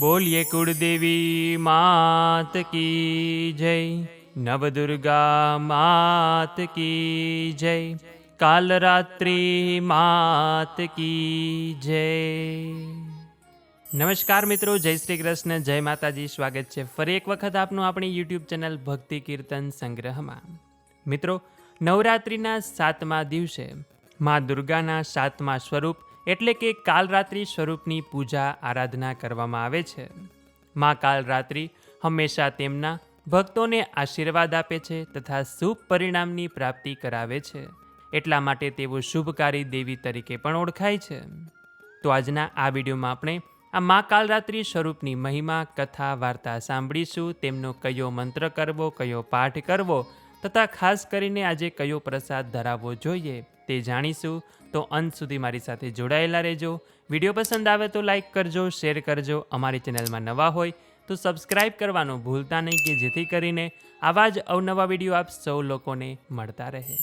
બોલીએ કુળદેવી માત કી જય, નવદુર્ગા માત કી જય, કાલરાત્રિ માત કી જય. નમસ્કાર મિત્રો, જય શ્રી કૃષ્ણ, જય માતાજી, સ્વાગત છે ફરી એક વખત આપનું આપણી યુટ્યુબ ચેનલ ભક્તિ કીર્તન સંગ્રહમાં. મિત્રો, નવરાત્રિના સાતમા દિવસે મા દુર્ગાના સાતમા સ્વરૂપ એટલે કે કાલરાત્રિ સ્વરૂપની પૂજા આરાધના કરવામાં આવે છે. મા કાલરાત્રિ હંમેશા તેમના ભક્તોને આશીર્વાદ આપે છે તથા શુભ પરિણામની પ્રાપ્તિ કરાવે છે. એટલા માટે તેઓ શુભકારી દેવી તરીકે પણ ઓળખાય છે. તો આજના આ વિડીયોમાં આપણે આ મા કાલરાત્રિ સ્વરૂપની મહિમા, કથા, વાર્તા સાંભળીશું, તેમનો કયો મંત્ર કરવો, કયો પાઠ કરવો તથા ખાસ કરીને આજે કયો પ્રસાદ ધરાવવો જોઈએ તે જાણીશું. તો અંત સુધી મારી સાથે જોડાયેલા રહેજો. વીડિયો પસંદ આવે તો લાઈક કરજો, શેર કરજો. અમારી ચેનલમાં નવા હોય તો સબસ્ક્રાઈબ કરવાનું ભૂલતા નહીં કે જેથી કરીને આવા જ અવનવા વીડિયો આપ સૌ લોકોને મળતા રહે.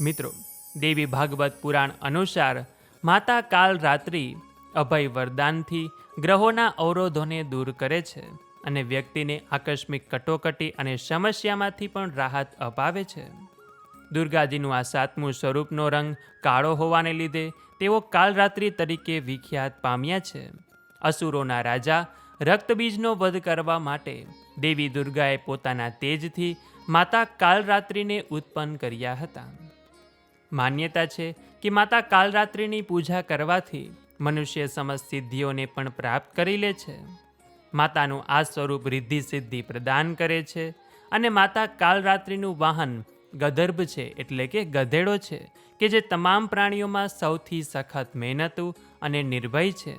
મિત્રો, દેવી ભાગવત પુરાણ અનુસાર માતા કાલ રાત્રિ અભય વરદાનથી ગ્રહોના અવરોધોને દૂર કરે છે. અને વ્યક્તિને આકસ્મિક કટોકટી અને સમસ્યામાંથી પણ રાહત અપાવે છે. દુર્ગાજીનું આ સાતમું સ્વરૂપનો રંગ કાળો હોવાને લીધે તેઓ કાલરાત્રિ તરીકે વિખ્યાત પામ્યા છે. અસુરોના રાજા રક્તબીજનો વધ કરવા માટે દેવી દુર્ગાએ પોતાના તેજથી માતા કાલરાત્રિને ઉત્પન્ન કર્યા હતા. માન્યતા છે કે માતા કાલરાત્રિની પૂજા કરવાથી મનુષ્ય સમસ્ત સિદ્ધિઓને પણ પ્રાપ્ત કરી લે છે. માતાનું આ સ્વરૂપ રિદ્ધિ સિદ્ધિ પ્રદાન કરે છે અને માતા કાલરાત્રિનું વાહન ગદર્ભ છે એટલે કે ગધેડો છે, કે જે તમામ પ્રાણીઓમાં સૌથી સખત મહેનતુ અને નિર્ભય છે.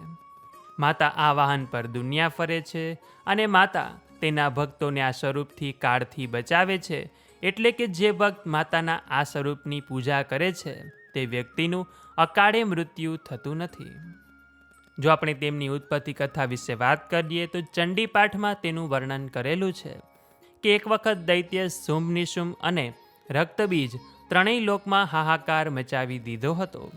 માતા આ વાહન પર દુનિયા ફરે છે અને માતા તેના ભક્તોને આ સ્વરૂપથી કાળથી બચાવે છે, એટલે કે જે ભક્ત માતાના આ સ્વરૂપની પૂજા કરે છે, તે વ્યક્તિનું અકાળે મૃત્યુ થતું નથી. જો આપણે તેમની ઉત્પત્તિ કથા વિશે વાત કરીએ, તો ચંડીપાઠમાં તેનું વર્ણન કરેલું છે કે એક વખત દૈત્ય શુંભ નિશુંભ અને રક્તબીજ ત્રણેય લોકમાં હાહાકાર મચાવી દીધો હતો.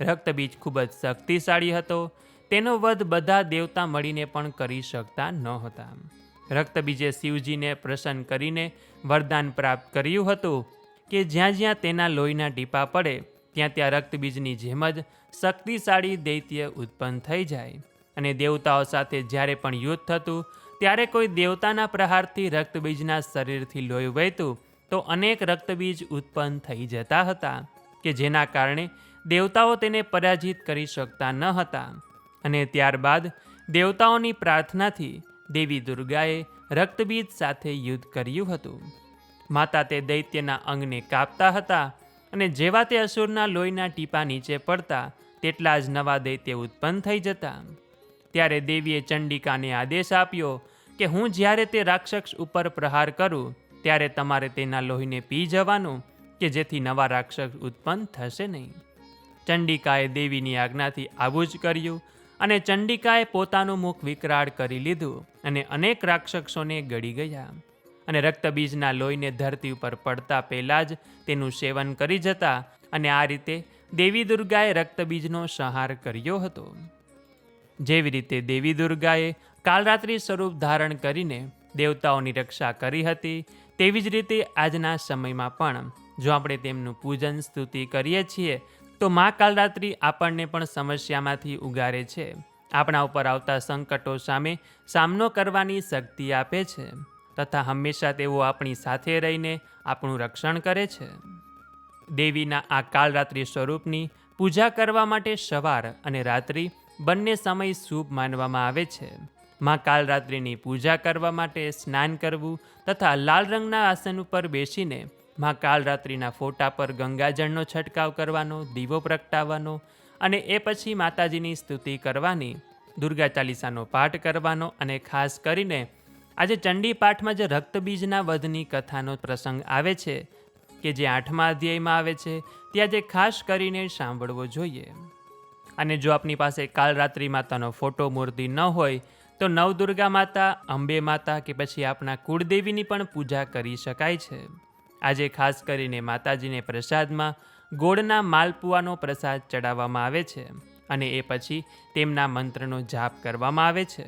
રક્તબીજ ખૂબ જ શક્તિશાળી હતો. તેનો વધ બધા દેવતા મળીને પણ કરી શકતા નહોતા. રક્તબીજે શિવજીને પ્રસન્ન કરીને વરદાન પ્રાપ્ત કર્યું હતું કે જ્યાં જ્યાં તેના લોહીના ટીપા પડે ત્યાં ત્યાં રક્તબીજની જેમ જ શક્તિશાળી દૈત્ય ઉત્પન્ન થઈ જાય. અને દેવતાઓ સાથે જ્યારે પણ યુદ્ધ થતું, ત્યારે કોઈ દેવતાના પ્રહારથી રક્તબીજના શરીરથી લોહી વહેતું, તો અનેક રક્તબીજ ઉત્પન્ન થઈ જતા હતા, કે જેના કારણે દેવતાઓ તેને પરાજિત કરી શકતા ન હતા. અને ત્યારબાદ દેવતાઓની પ્રાર્થનાથી દેવી દુર્ગાએ રક્તબીજ સાથે યુદ્ધ કર્યું હતું. માતા તે દૈત્યના અંગને કાપતા હતા અને જેવા તે અસુરના લોહીના ટીપા નીચે પડતા, તેટલા જ નવા દૈત્ય ઉત્પન્ન થઈ જતા. ત્યારે દેવીએ ચંડિકાને આદેશ આપ્યો કે હું જ્યારે તે રાક્ષસ ઉપર પ્રહાર કરું, ત્યારે તમારે તેના લોહીને પી જવાનું, કે જેથી નવા રાક્ષસ ઉત્પન્ન થશે નહીં. ચંડિકાએ દેવીની આજ્ઞાથી આવું જ કર્યું અને ચંડિકાએ પોતાનું મુખ વિકરાળ કરી લીધું અને અનેક રાક્ષસોને ગળી ગયા. અને રક્તબીજના લોહીને ધરતી ઉપર પડતા પહેલાં જ તેનું સેવન કરી જતા અને આ રીતે દેવી દુર્ગાએ રક્તબીજનો સંહાર કર્યો હતો. જેવી રીતે દેવી દુર્ગાએ કાલરાત્રિ સ્વરૂપ ધારણ કરીને દેવતાઓની રક્ષા કરી હતી, તેવી જ રીતે આજના સમયમાં પણ જો આપણે તેમનું પૂજન સ્તુતિ કરીએ છીએ, તો મા કાલરાત્રિ આપણને પણ સમસ્યામાંથી ઉગારે છે. આપણા ઉપર આવતા સંકટો સામે સામનો કરવાની શક્તિ આપે છે. તથા હંમેશા તેઓ આપણી સાથે રહીને આપણું રક્ષણ કરે છે. દેવીના આ કાલરાત્રિ સ્વરૂપની પૂજા કરવા માટે સવાર અને રાત્રિ બંને સમય શુભ માનવામાં આવે છે. માં કાલરાત્રિની પૂજા કરવા માટે સ્નાન કરવું તથા લાલ રંગના આસન ઉપર બેસીને માં કાલરાત્રિના ફોટા પર ગંગાજળનો છંટકાવ કરવાનો, દીવો પ્રગટાવવાનો અને એ પછી માતાજીની સ્તુતિ કરવાની, દુર્ગા ચાલીસાનો પાઠ કરવાનો અને ખાસ કરીને આજે ચંડી પાઠમાં જે રક્તબીજના વધની કથાનો પ્રસંગ આવે છે, કે જે આઠમા અધ્યાયમાં આવે છે, ત્યાં જે ખાસ કરીને સાંભળવો જોઈએ. અને જો આપની પાસે કાલરાત્રિ માતાનો ફોટો મૂર્તિ ન હોય, તો નવદુર્ગા માતા, અંબે માતા કે પછી આપણા કુળદેવીની પણ પૂજા કરી શકાય છે. આજે ખાસ કરીને માતાજીને પ્રસાદમાં ગોળના માલપુઆનો પ્રસાદ ચડાવવામાં આવે છે અને એ પછી તેમના મંત્રનો જાપ કરવામાં આવે છે.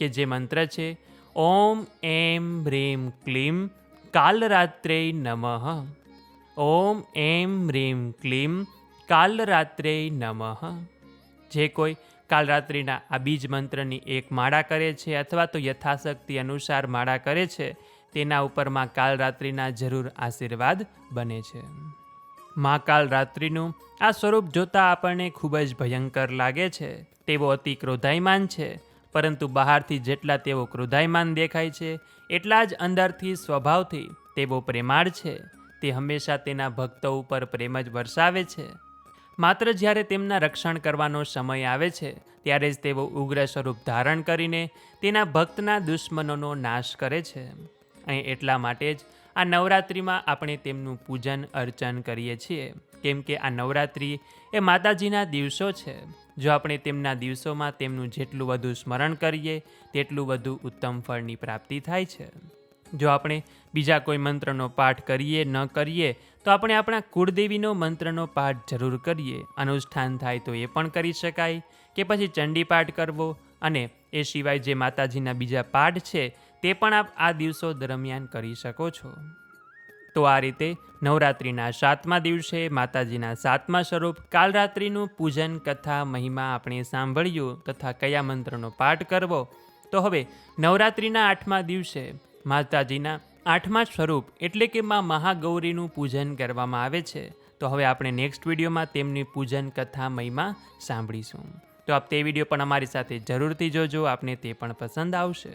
કે જે મંત્ર છે ઓમ એમ રીમ ક્લીમ કાલરાત્રે નમઃ ઓમ એમ રીમ ક્લીમ કાલરાત્રે નમઃ જે કોઈ કાલરાત્રિના આ બીજ મંત્રની એક માળા કરે છે અથવા તો યથાશક્તિ અનુસાર માળા કરે છે, તેના ઉપરમાં કાલરાત્રિના જરૂર આશીર્વાદ બને છે. મા કાલરાત્રિનું આ સ્વરૂપ જોતાં આપણને ખૂબ જ ભયંકર લાગે છે. તેઓ અતિ ક્રોધાયમાન છે. પરંતુ બહારથી જેટલા તેઓ ક્રોધાયમાન દેખાય છે, એટલા જ અંદરથી સ્વભાવથી તેઓ પ્રેમાળ છે. તે હંમેશા તેના ભક્તો ઉપર પ્રેમ જ વરસાવે છે. માત્ર જ્યારે તેમના રક્ષણ કરવાનો સમય આવે છે, ત્યારે જ તેઓ ઉગ્ર સ્વરૂપ ધારણ કરીને તેના ભક્તના દુશ્મનોનો નાશ કરે છે. અહીં એટલા માટે જ આ નવરાત્રિમાં આપણે તેમનું પૂજન અર્ચન કરીએ છીએ. કેમ કે આ નવરાત્રિ એ માતાજીના દિવસો છે. જો આપણે તેમના દિવસોમાં તેમનું જેટલું વધુ સ્મરણ કરીએ, તેટલું વધુ ઉત્તમ ફળની પ્રાપ્તિ થાય છે. જો આપણે બીજા કોઈ મંત્રનો પાઠ કરીએ, ન કરીએ, તો આપણે આપણા કુળદેવીનો મંત્રનો પાઠ જરૂર કરીએ. અનુષ્ઠાન થાય તો એ પણ કરી શકાય. કે પછી ચંડી પાઠ કરવો અને એ સિવાય જે માતાજીના બીજા પાઠ છે તે પણ આપ આ દિવસો દરમિયાન કરી શકો છો. તો આ રીતે નવરાત્રિના સાતમા દિવસે માતાજીના સાતમા સ્વરૂપ કાલરાત્રિનું પૂજન, કથા, મહિમા આપણે સાંભળ્યું, તથા કયા મંત્રનો પાઠ કરવો? તો હવે નવરાત્રિના આઠમા દિવસે માતાજીના આઠમા સ્વરૂપ એટલે કે માં મહાગૌરીનું પૂજન કરવામાં આવે છે. તો હવે આપણે નેક્સ્ટ વિડીયોમાં તેમની પૂજન, કથા, મહિમા સાંભળીશું. તો આપ તે વીડિયો પણ અમારી સાથે જરૂરથી જોજો, આપને તે પણ પસંદ આવશે.